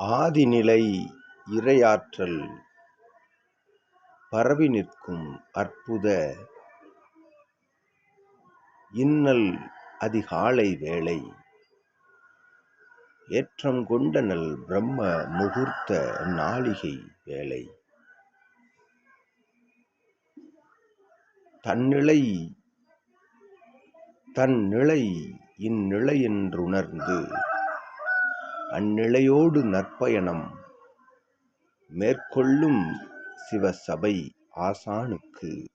ஆதிநிலை இறையாற்றல் பரவி நிற்கும் அற்புத இன்னல் அதிகாலை வேளை. ஏற்றம் கொண்ட நல் பிரம்ம முகூர்த்த நாளிகை வேலை தன்னிலை தன் நிலை இந்நிலையென்றுணர்ந்து அந்நிலையோடு நற்பயணம் மேற்கொள்ளும் சிவசபை ஆசானுக்கு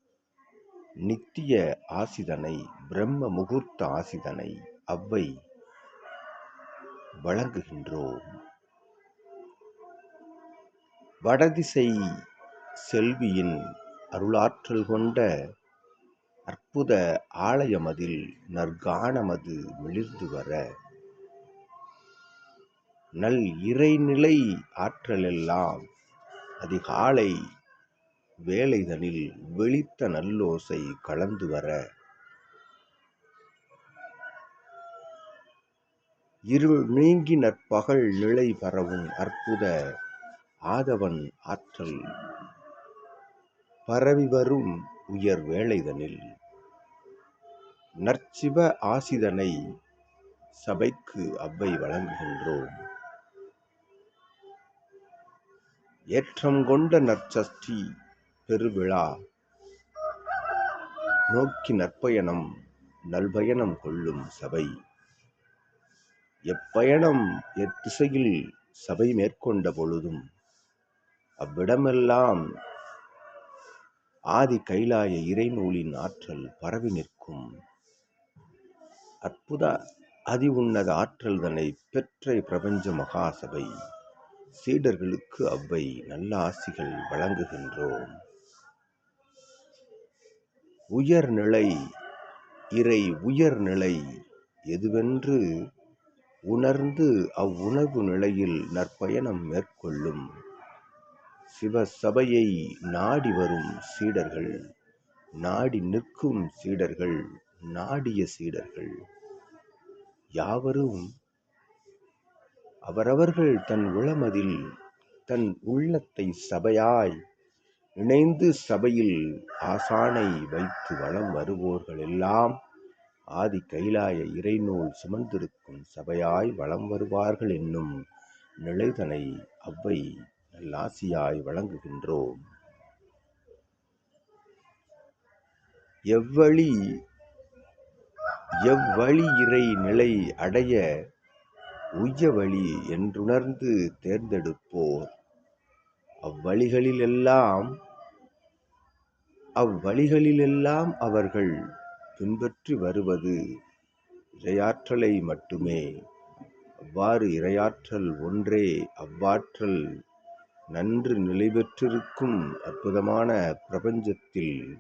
நித்திய ஆசிதனை பிரம்ம முகூர்த்த ஆசிதனை அவ்வை வழங்குகின்றோம். வடதிசை செல்வியின் அருளாற்றல் கொண்ட அற்புத ஆலயமதில் நற்கானமது மிளிர்ந்து வர நல் இறைநிலை ஆற்றலெல்லாம் அதிகாலை வேலைதனில் வெளித்த நல்லோசை கலந்து வர இருள் நீங்கி நற்பகல் நிலை பரவும் அற்புத ஆதவன் ஆற்றல் பரவி வரும் உயர் வேலைதனில் நற்சிவ ஆசிதனை சபைக்கு அவ்வை வழங்குகின்றோம். ஏற்றம் கொண்ட நற்சஷ்டி பெருவிழா நோக்கி நற்பயணம் நல்பயணம் கொள்ளும் சபை. எப்பயணம் எத்திசையில் சபை மேற்கொண்ட பொழுதும் அவ்விடமெல்லாம் ஆதி கைலாய இறைநூலின் ஆற்றல் பரவி நிற்கும். அற்புத அதி உன்னத ஆற்றல் தன்னை பெற்ற பிரபஞ்ச மகாசபை சீடர்களுக்கு அவ்வை நல்ல ஆசிகள் வழங்குகின்றோம். உயர்நிலை இறை உயர்நிலை எதுவென்று உணர்ந்து அவ்வுணர்வு நிலையில் நற்பயணம் மேற்கொள்ளும். சிவ சபையை நாடி வரும் சீடர்கள் நாடி நிற்கும் சீடர்கள் நாடிய சீடர்கள். யாவரும் அவரவர்கள் தன் உளமதில் தன் உள்ளத்தை சபையாய் இணைந்து சபையில் ஆசானை வைத்து வலம் வருவோர்கள் எல்லாம் ஆதி கைலாய இறைநூல் சுமந்திருக்கும் சபையாய் வலம் வருவார்கள் என்னும் நிலைதனை அவ்வை நல்லாசியாய் வழங்குகின்றோம். எவ்வழி எவ்வழி இறை நிலை அடைய உய்ய வழி என்றுணர்ந்து தேர்ந்தெடுப்போர். அவ்வழிகளிலெல்லாம் அவ்வழிகளிலெல்லாம் அவர்கள் பின்பற்றி வருவது இரையாற்றலை மட்டுமே. அவ்வாறு இரையாற்றல் ஒன்றே அவ்வாற்றல் நன்று நிலை பெற்றிருக்கும் அற்புதமான பிரபஞ்சத்தில்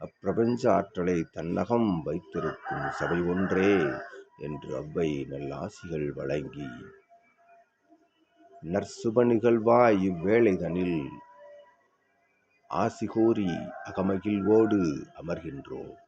அப்பிரபஞ்ச ஆற்றலை தன்னகம் வைத்திருக்கும் சபை ஒன்றே என்று அவ்வை நல்லாசிகள் வழங்கி. நற்சுப நிகழ்வாய் இவ்வேளைதனில் ஆசி கூறி அகமகிழ்வோடு அமர்கின்றோம்.